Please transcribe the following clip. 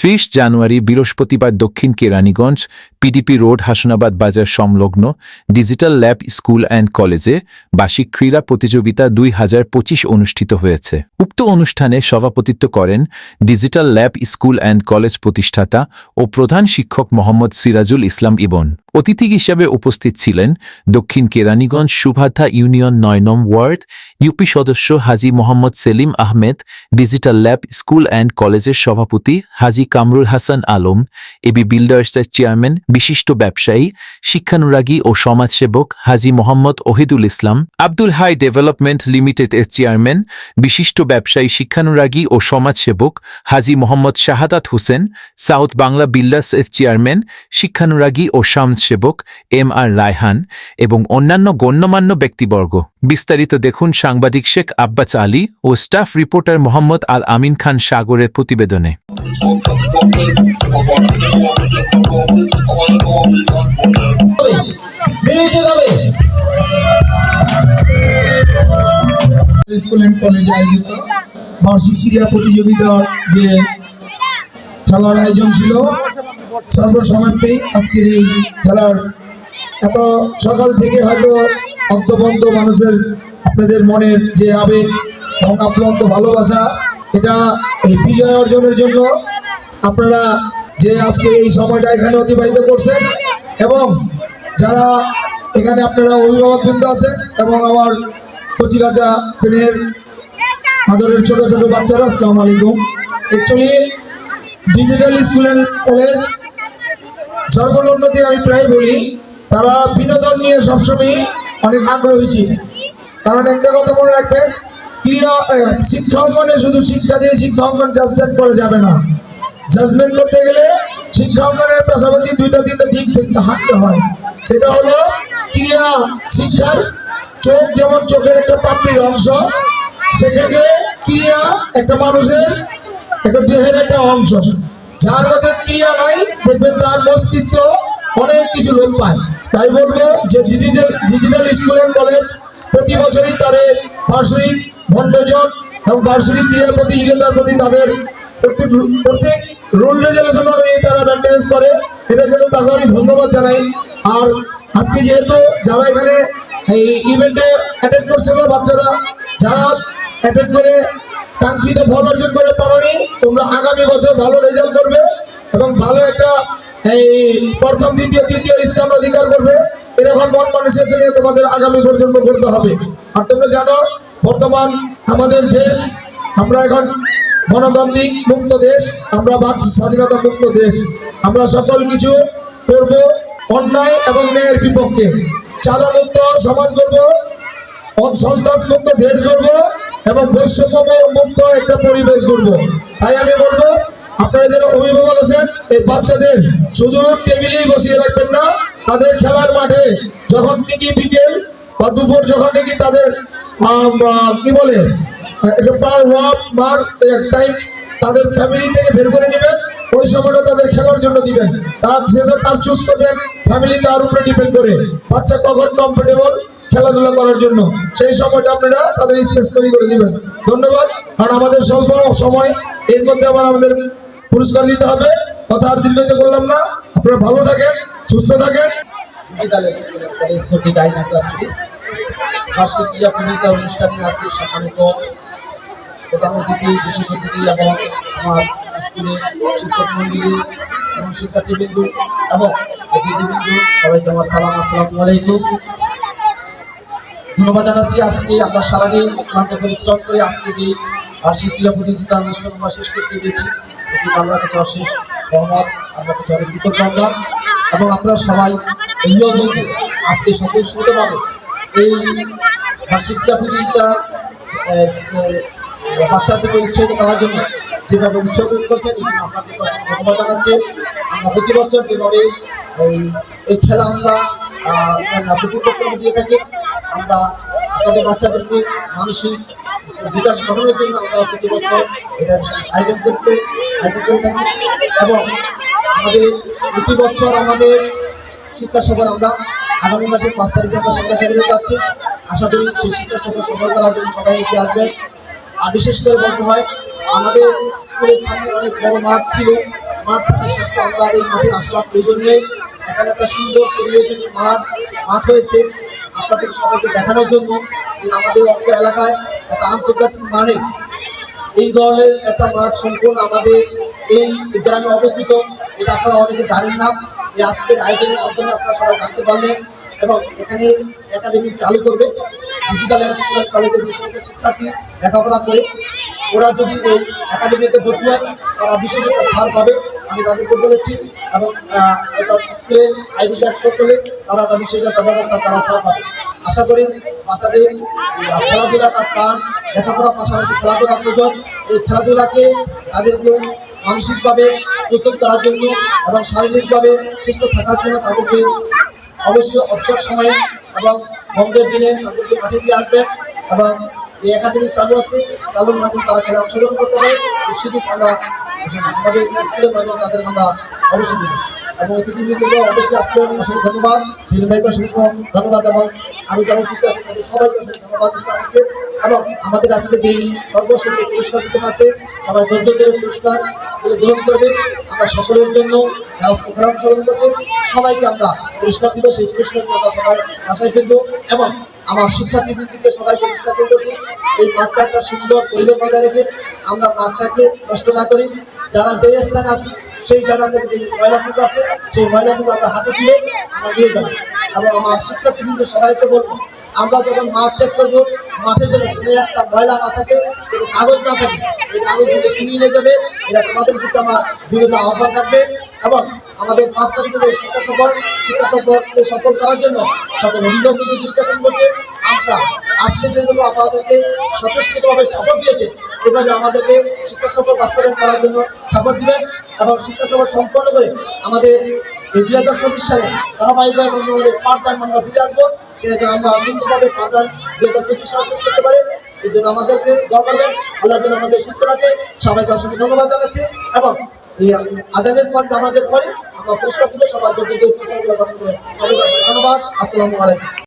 ত্রিশ জানুয়ারি বৃহস্পতিবার দক্ষিণ কেরানীগঞ্জ পিডিপি রোড হাসনাবাদ বাজার সংলগ্ন ডিজিটাল ল্যাব স্কুল অ্যান্ড কলেজে বার্ষিক ক্রীড়া প্রতিযোগিতা দুই হাজার পঁচিশ অনুষ্ঠিত হয়েছে। উক্ত অনুষ্ঠানে সভাপতিত্ব করেন digital lab school and college প্রতিষ্ঠাতা ও প্রধান শিক্ষক মোহাম্মদ সিরাজুল ইসলাম ইবন। অতিথি হিসাবে উপস্থিত ছিলেন দক্ষিণ কেরানীগঞ্জ সুভাথা ইউনিয়ন নয় নম ওয়ার্ড, ইউপি সদস্য Haji Mohammad Selim Ahmed, digital lab school and কলেজের সভাপতি হাজি কামরুল হাসান আলম এবি বিল্ডার্সের চেয়ারম্যান, বিশিষ্ট ব্যবসায়ী, শিক্ষানুরাগী ও সমাজসেবক হাজি মোহাম্মদ ওহিদুল ইসলাম, আব্দুল হাই ডেভেলপমেন্ট লিমিটেড এর চেয়ারম্যান, বিশিষ্ট ব্যবসায়ী, শিক্ষানুরাগী ও সমাজসেবক হাজি মোহাম্মদ শাহাদাত হোসেন, সাউথ বাংলা বিল্ডার্স এর চেয়ারম্যান, শিক্ষানুরাগী ও সমাজসেবক এম আর রায়হান এবং অন্যান্য গণ্যমান্য ব্যক্তিবর্গ। বিস্তারিত দেখুন সাংবাদিক শেখ আব্বাস আলী ও স্টাফ রিপোর্টার মোহাম্মদ আল আমিন খান সাগরের প্রতিবেদনে। বার্ষিক ক্রীড়া প্রতিযোগিতার যে খেলার আয়োজন ছিল সর্বসমাপ্তি আজকের এই খেলার। এত সকাল থেকে হয়তো অন্তবন্ত মানুষের আপনাদের মনের যে আবেগ এবং আপ্রান্ত ভালোবাসা, এটা এই বিজয় অর্জনের জন্য আপনারা যে আজকে এই সময়টা এখানে অতিবাহিত করছেন এবং যারা এখানে আপনারা অভিভাবক বৃন্দ আছেন এবং আমার রাজা শ্রেণির আদরের ছোট ছোট বাচ্চারা, আসসালামু আলাইকুম। Actually digital school and college সর্বোন্নতি আমি প্রায় বলি, তারা বিনোদন নিয়ে সবসময় অনেক আগ্রহী ছিল। কারণ একটা কথা মনে রাখবেন ক্রীড়া শিক্ষা অঙ্গনে শুধু শিক্ষা দিয়ে শিক্ষা অঙ্গন জাজমেন্ট করা যাবে না। জাজমেন্ট করতে গেলে শিক্ষা অঙ্গনের পাশাপাশি দুইটা তিনটা দিক হাঁটতে হয়। সেটা হলো ক্রিয়া, শিক্ষার চোখ যেমন চোখের একটা পাপড়ির অংশ, সেক্ষেত্রে ক্রিয়া একটা মানুষের একটা দেহের একটা অংশ। যার মধ্যে ক্রিয়া নাই, দেখবেন তার মস্তিষ্ক অনেক কিছু লোপ পায়। তাই বলব যে digital digital school and college প্রতি বছরই তাদের বার্ষিক বনভোজন এবং বার্ষিক ক্রীড়া প্রতিযোগিতার প্রতি তাদের প্রত্যেক প্রত্যেক রুল রেজুলেশন অনুযায়ী তারা মেনটেন্স করে। এটার জন্য তাকে আমি ধন্যবাদ জানাই। আর আজকে যেহেতু যারা এখানে এই ইভেন্টে অ্যাটেন্ড করছে বাচ্চারা, যারা অ্যাটেন্ড করে কাঙ্ক্ষিত ফল অর্জন করে পারোনি। তোমরা আগামী বছর ভালো রেজাল্ট করবে এবং ভালো একটা এই প্রথম, দ্বিতীয়, তৃতীয় স্থান অধিকার করবে। এরকম মন মানুষের নিয়ে তোমাদের আগামী পর্যন্ত করতে হবে। আর তোমরা জানো, বর্তমান আমাদের দেশ, আমরা এখন গণতান্ত্রিক মুক্ত দেশ, আমরা স্বাধীনতা মুক্ত দেশ। আমরা সকল কিছু করব অন্যায় এবং ন্যায়ের বিপক্ষে। চাঁদা মুক্ত সমাজ করব সন্ত্রাস মুক্ত দেশ করব এবং বৈশ্যসম মুক্ত একটা পরিবেশ করব তাই আমি বলব, আপনারা যারা অভিভাবক আছেন, এই বাচ্চাদের শুধু টেবিলেই বসিয়ে রাখবেন না। তাদের খেলার মাঠে যখন নাকি বিকেল বা দুপুর যখন নাকি তাদের কি বলে, একটা টাইম তাদের ফ্যামিলি থেকে বের করে নেবেন। ওই সময়টা তাদের খেলার জন্য দিবেন। তার সেটা তার চুজ করবেন। ফ্যামিলি তার উপরে ডিপেন্ড করে। বাচ্চা কখন কমফোর্টেবল করার জন্য। সেই সময়টা আপনারা তাদের স্পেস তৈরি করে দিবেন। ধন্যবাদ। কারণ আমাদের স্বল্প সময়, এর মধ্যে আবার আমাদের পুরস্কার দিতে হবে। কথা আর দীর্ঘিত করলাম না। আপনারা ভালো থাকেন, সুস্থ থাকেন। বার্ষিক এবং শিক্ষার্থীবৃন্দ এবং সবাইকে আমার সালাম, আসসালামু আলাইকুম। ধন্যবাদ জানাচ্ছি। আজকে আমরা সারাদিন ক্লান্ত পরিশ্রম করে আজকে যে বার্ষিক ক্রীড়া প্রতিযোগিতা অনুষ্ঠান আমরা শেষ করতে পেরেছি, এটি আল্লাহর কাছে অশেষ রহমত আল্লাহর কাছে অনেক কৃতজ্ঞ। এবং আপনারা সবাই অভিভাবক আজকে স্বতঃস্ফূর্তভাবে এই বার্ষিক ক্রীড়া প্রতিযোগিতা বাচ্চাদেরকে উৎসাহিত করার জন্য যেভাবে উৎসাহ করছেন অসংখ্য ধন্যবাদ জানাচ্ছি। আমরা প্রতি বছর যেভাবে এই খেলা আমরা আহ, প্রতি দিয়ে থাকি আমরা আমাদের বাচ্চাদেরকে মানসিক বিকাশ ঘটানোর জন্য আমরা প্রতি বছর এটা আয়োজন করতে আয়োজন করে থাকি এবং আমাদের প্রতি বছর আমাদের শিক্ষা সফর আমরা আগামী মাসের পাঁচ তারিখে আমরা শিক্ষা সফরে যাচ্ছি আশা করি সেই শিক্ষা সফর সফল করার জন্য সবাই এগিয়ে আসবে আর বিশেষ করে বলতে হয় আমাদের স্কুলের সামনে অনেক বড় মাঠ ছিল মাঠ থেকে শেষ আমরা এই মাঠে আসলাম এই জন্যই এখানে একটা সুন্দর পরিবেশের মাঠ মাঠ হয়েছে। আপনাদের সবাইকে দেখানোর জন্য আমাদের অর্থ এলাকায় একটা আন্তর্জাতিক মানে এই ধরনের একটা মাঠ সম্পূর্ণ আমাদের এই গ্রামে অবস্থিত। এটা আপনারা অনেকে জানেন না। এই আজকের আয়োজনের মাধ্যমে আপনারা সবাই জানতে পারলেন এবং এখানে একাডেমি চালু করবে। ডিজিটাল স্কুল কলেজের যে সমস্ত শিক্ষার্থী লেখাপড়া করে, ওরা যদি এই একাডেমিতে ভর্তি হয়, তারা বিশেষ ছাড় পাবে। আমি তাদেরকে বলেছি, এবং স্কুলের আইডি কার্ড শো করলে তারা বিশেষ একটা ব্যবস্থা তারা ছাড় পাবে। আশা করি বাচ্চাদের খেলাধুলাটা প্রাণ লেখাপড়ার পাশাপাশি খেলাধুলা প্রয়োজন। এই খেলাধুলাকে তাদেরকে মানসিকভাবে প্রস্তুত করার জন্য এবং শারীরিকভাবে সুস্থ থাকার জন্য তাদেরকে অবশ্যই অবসর সময়ে এবং বন্ধের দিনে তাদেরকে মাঠে দিয়ে আসবেন এবং এই একাডেমি চালু আছে চালুর মাধ্যমে তারা খেলা অংশগ্রহণ করতে পারে। সুযোগ আমরা আমাদের স্কুলের মাধ্যমে তাদের আমরা অবশ্যই এবং অতিথিবৃন্দ অবশ্যই আসতে অসংখ্য ধন্যবাদ। ছেলে ভাইকে অসংখ্য ধন্যবাদ এবং আমি যারা আছি, তাদের সবাইকে অসংখ্য ধন্যবাদ। দিতে এবং আমাদের আজকে যেই সর্বশেষ যে পুরস্কার দিতে পারছে সবাই ধৈর্য পুরস্কার গ্রহণ আমরা সকলের জন্য করছে। সবাইকে আমরা পুরস্কার দিব। সেই পুরস্কারকে আমরা সবাই বাসায় ফেলব। এবং আমার শিক্ষার্থী বৃন্দিকে সবাইকে চেষ্টা করছি এই মাঠটা সুন্দর পরিবেশ বজায় রেখে আমরা মাঠটাকে নষ্ট না করি। যারা যে স্থানে আছে, সেই জায়গাতে যে ময়লাটুকু আছে, সেই ময়লাটুকু আমরা হাতে তুলে আমরা নিয়ে যাব। এবং আমার শিক্ষার্থী বৃন্দ সবাইকে বলব, আমরা যখন মাঠ ত্যাগ করব, মাঠে যেন কোনো একটা ময়লা না থাকে, কোনো কাগজ না থাকে এই কাগজগুলো কিনে নিয়ে যাবে। এটা তোমাদের দিকে আমার বিরুদ্ধে আহ্বান থাকবে। এবং আমাদের পাঁচ তারিখের শিক্ষা সফর শিক্ষা সফরকে সফল করার জন্য সকল অভিভাবকদের দৃষ্টি আকর্ষণ করছে। আমরা আজকে যেগুলো আপনাদেরকে সচেষ্টভাবে সাপোর্ট দিয়েছে, এভাবে আমাদেরকে শিক্ষা সফর বাস্তবায়ন করার জন্য সাপোর্ট দিবেন এবং শিক্ষা সফর সম্পন্ন করে আমাদের এই দুই হাজার পঁচিশ সালে ধারাবাহিকভাবে আমাদের পাঠদান আমরা ফিরে আসব। সেটা আমরা সুন্দরভাবে পাঠদান দুই হাজার পঁচিশ সালে শেষ করতে পারি। এই জন্য আমাদেরকে দোয়া করবেন। আল্লাহ যেন আমাদের সুস্থ রাখে। সবাইকে অসংখ্য ধন্যবাদ জানাচ্ছি এবং আদানের পরে আমাদের পরে আমরা পুরস্কার দিব সবাই ধন্যবাদ। আসসালামু আলাইকুম।